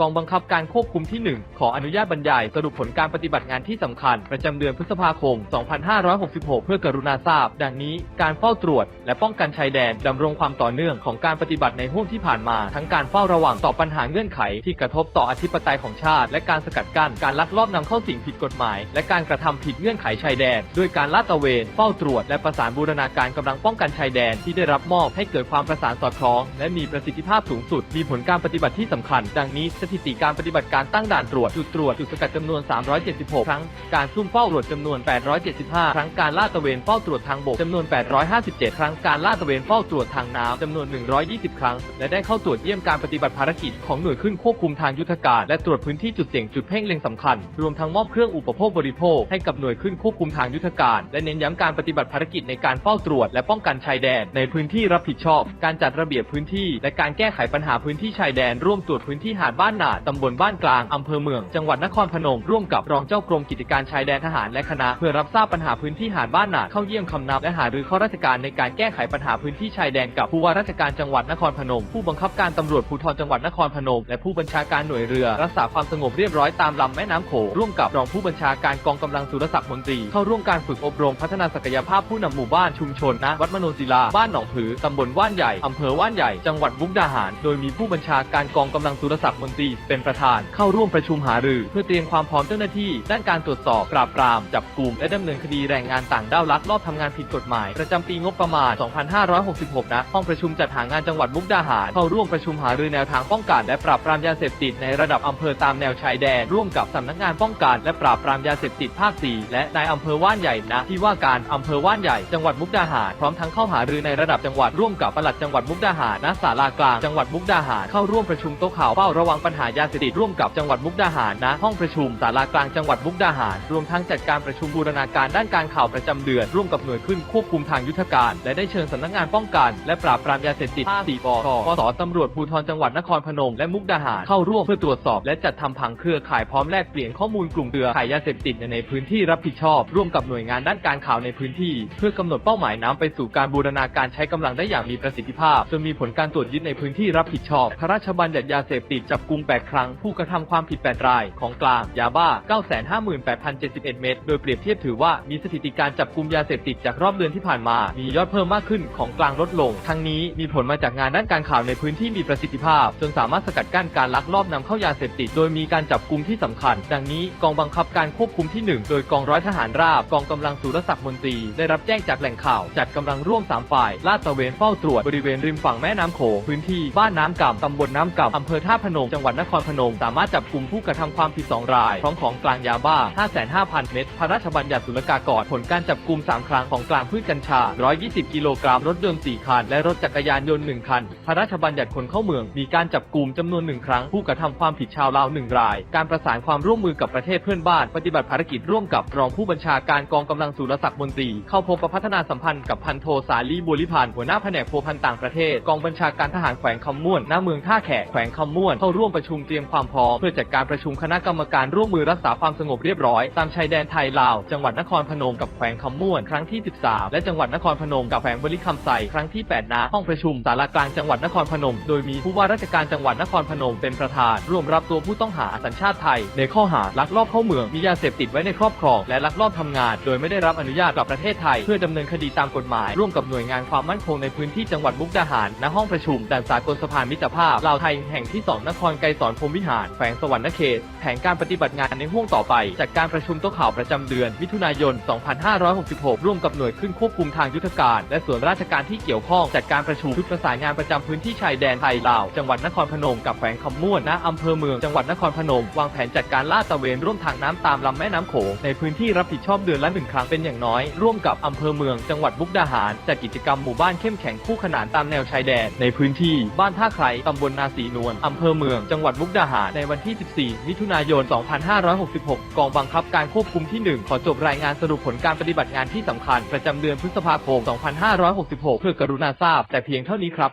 กองบังคับการควบคุมที่ 1 ขออนุญาตบรรยาย สรุปผลการปฏิบัติงานที่สำคัญ ประจำเดือนพฤษภาคม 2566 เพื่อกรุณาทราบ ดังนี้ การเฝ้าตรวจ และป้องกันชายแดนดำรงความต่อเนื่องของการปฏิบัติในห่วงที่ผ่านมา ทั้งการเฝ้าระวังต่อปัญหาเงื่อนไข ที่กระทบต่ออธิปไตยของชาติ และการสกัดกั้นการลักลอบนำเข้าสิ่งผิดกฎหมาย และการกระทำผิดเงื่อนไขชายแดน ด้วยการลาดตระเวนเฝ้าตรวจ และประสานบูรณาการกำลังป้องกันชายแดนที่ได้รับมอบให้เกิดความประสานสอดคล้อง และมีประสิทธิภาพสูงสุด มีผลการปฏิบัติที่สำคัญ ดังนี้ถิติการปฏิบัติการตั้งด่านตรวจจุดตรวจจุดสกัดจำนวน 376 ครั้ง การซุ่มเฝ้าตรวจจำนวน 875 ครั้ง การลาดตระเวนเฝ้าตรวจทางบกจำนวน 857 ครั้ง การลาดตระเวนเฝ้าตรวจทางน้ำจำนวน 120 ครั้ง และได้เข้าตรวจเยี่ยมการปฏิบัติภารกิจของหน่วยขึ้นควบคุมทางยุทธการ และตรวจพื้นที่จุดเสี่ยงจุดเพ่งเล็งสำคัญ รวมทั้งมอบเครื่องอุปโภคบริโภคให้กับหน่วยขึ้นควบคุมทางยุทธการ และเน้นย้ำการปฏิบัติภารกิจในการเฝ้าตรวจ และป้องกันชายแดน ในพื้นที่รับผิดชอบ การจัดระเบียบพื้นที่ และการแก้ไขปัญหาพื้นที่ชายแดนร่วมตรวจพื้นที่หาดบ้านหนาตำบลบ้านกลาง อำเภอเมือง จังหวัดนครพนม ร่วมกับรองเจ้ากรมกิจการชายแดนทหารและคณะ เพื่อรับทราบปัญหาพื้นที่หาดบ้านหนาเข้าเยี่ยมคำนับและหารือข้อราชการในการแก้ไขปัญหาพื้นที่ชายแดนกับผู้ว่าราชการจังหวัดนครพนม ผู้บังคับการตำรวจภูธรจังหวัดนครพนม และผู้บัญชาการหน่วยเรือ รักษาความสงบเรียบร้อยตามลำแม่น้ำโขงร่วมกับรองผู้บัญชาการกองกำลังสุรศักดิ์มนตรีเข้าร่วมการฝึกอบรมพัฒนาศักยภาพผู้นำหมู่บ้านชุมชนณวัดมโนศิลาบ้านหนองผือตำบลว่านใหญ่อำเภอว่านใหญ่ จังหวัดมุกดาหาร โดยมีผู้บัญชาการกองกำลังสุรศักดิ์มนตรีเป็นประธานเข้าร่วมประชุมหารือ เพื่อเตรียมความพร้อมเจ้าหน้าที่ ด้านการตรวจสอบ ปราบปราม จับกลุ่ม และดำเนินคดีแรงงานต่างด้าวลักลอบทำงานผิดกฎหมาย ประจำปีงบประมาณ 2566ณห้องประชุมจัดหางานจังหวัดมุกดาหาร เข้าร่วมประชุมหารือแนวทางป้องกันและปราบปรามยาเสพติดในระดับอำเภอตามแนวชายแดน ร่วมกับสำนักงานป้องกันและปราบปรามยาเสพติดภาค 4 และนายอำเภอว่านใหญ่ณที่ว่าการอำเภอว่านใหญ่จังหวัดมุกดาหารพร้อมทั้งเข้าหารือในระดับจังหวัดร่วมกับปลัดจังหวัดมุกดาหารณศาลากลางจังหวัดมุกดาหารเข้าร่วมประชุมโต๊ะข่าวเฝ้าระวังปัญหายาเสพติดร่วมกับจังหวัดมุกดาหารณห้องประชุมศาลากลางจังหวัดมุกดาหาร รวมทั้งจัดการประชุมบูรณาการด้านการข่าวประจำเดือน ร่วมกับหน่วยขึ้นควบคุมทางยุทธการ และได้เชิญสำนักงานป้องกัน และปราบปรามยาเสพติดภาค4ปกปสตำรวจภูธรจังหวัดนครพนมและมุกดาหารเข้าร่วมเพื่อตรวจสอบ และจัดทำผังเครือข่ายพร้อมแลกเปลี่ยนข้อมูลกลุ่มเครือข่ายยาเสพติดในพื้นที่รับผิดชอบ ร่วมกับหน่วยงานด้านการข่าวในพื้นที่ เพื่อกำหนดเป้าหมายน้ำไปสู่การบูรณาการใช้กำลังได้อย่างมีประสิทธิภาพจนมีผลการตรวจยึดในพื้นที่รับผิดชอบพระราชบัญญัติยาเสพติดจับกุม8ครั้ง ผู้กระทำความผิด 8 ราย ของกลาง ยาบ้า 958,071 เม็ด โดยเปรียบเทียบถือว่ามีสถิติการจับกลุมยาเสพติดจากรอบเดือนที่ผ่านมา มียอดเพิ่มมากขึ้นของกลางลดลง ทั้งนี้มีผลมาจากงานด้านการข่าวในพื้นที่มีประสิทธิภาพ จนสามารถสกัดกั้นการลักลอบนำเข้ายาเสพติด โดยมีการจับกลุมที่สำคัญ ดังนี้กองบังคับการควบคุมที่ 1 โดยกองร้อยทหารราบ กองกำลังสุรศักดิ์มนตรี ได้รับแจ้งจากแหล่งข่าว จัดกำลังร่วม 3 ฝ่าย ลาดตระเวนเฝ้าตรวจบริเวณริมฝั่งแม่น้ำโขง พื้นที่บ้านน้ำก่ำตำบลน้ำก่ำอำเภอท่าพนม จังหวัดนครพนม สามารถจับกลุ่มผู้กระทำความผิด 2 ราย พร้อมของกลางยาบ้า 5,500 เม็ด พระราชบัญญัติศุลกากร ผลการจับกลุ่ม 3 ครั้งของกลางพืชกัญชา 120 กิโลกรัม รถยนต์ 4 คัน และรถจักรยานยนต์ 1 คัน พระราชบัญญัติคนเข้าเมือง มีการจับกลุ่มจำนวน 1 ครั้ง ผู้กระทำความผิดชาวลาว 1 ราย การประสานความร่วมมือกับประเทศเพื่อนบ้าน ปฏิบัติภารกิจร่วมกับรองผู้บัญชาการกองกำลังสุรศักดิ์มนตรี เข้าพบประพัฒนาสัมพันธ์กับพันโทสาลีบุริพันธ์หัวหน้าแผนกโพพันต่างประเทศ กองบัญชาการทหารแขวงคำม่วนหน้าเมืองท่าแขกแขวงคำม่วนเข้าร่วมประชุมเตรียมความพร้อมเพื่อจัดการประชุมคณะกรรมการร่วมมือรักษาความสงบเรียบร้อยตามชายแดนไทยลาว จังหวัดนครพนมกับแขวงคำม่วนครั้งที่ 13 และจังหวัดนครพนมกับแขวงบริคำไซครั้งที่ 8 ณ ห้องประชุมสารากลางจังหวัดนครพนม โดยมีผู้ว่าราชการจังหวัดนครพนมเป็นประธาน ร่วมรับตัวผู้ต้องหาสัญชาติไทย ในข้อหาลักลอบเข้าเมืองมียาเสพติดไว้ในครอบครอง และลักลอบทำงาน โดยไม่ได้รับอนุญาตกลับประเทศไทย เพื่อดำเนินคดีตามกฎหมาย ร่วมกับหน่วยงานความมั่นคงในพื้นที่จังหวัดมุกดาหารณห้องประชุมด่านสากลสะพานมิตรภาพลาวไทยแห่งที่ 2 นครไกสอนพรมวิหารแขวงสวรรณเขต แผนการปฏิบัติงานในห่วงต่อไป จากการประชุมโต๊ะข่าวประจำเดือน มิถุนายน 2566 ร่วมกับหน่วยขึ้นควบคุมทางยุทธการ และส่วนราชการที่เกี่ยวข้องจัดการประชุมชุดประสานงานประจำพื้นที่ชายแดนไทยลาว จังหวัดนครพนมกับแขวงคำม่วนณอำเภอเมืองจังหวัดนครพนม วางแผนจัดการลาดตระเวนร่วมทางน้ำตามลำแม่น้ำโขงในพื้นที่รับผิดชอบเดือนละหนึ่งครั้งเป็นอย่างน้อย ร่วมกับอำเภอเมืองจังหวัดมุกดาหารจัดกิจกรรมหมู่บ้านเข้มแข็งคู่ขนานตามแนวชายแดน ในพื้นที่บ้านท่าไคร้ตำบลนาสีนวลอำเภอเมืองจังหวัดมุกดาหารในวันที่ 14 มิถุนายน 2566 กองบังคับการควบคุมที่ 1 ขอจบรายงานสรุปผลการปฏิบัติงานที่สำคัญ ประจำเดือนพฤษภาคม 2566 เพื่อกรุณาทราบแต่เพียงเท่านี้ครับ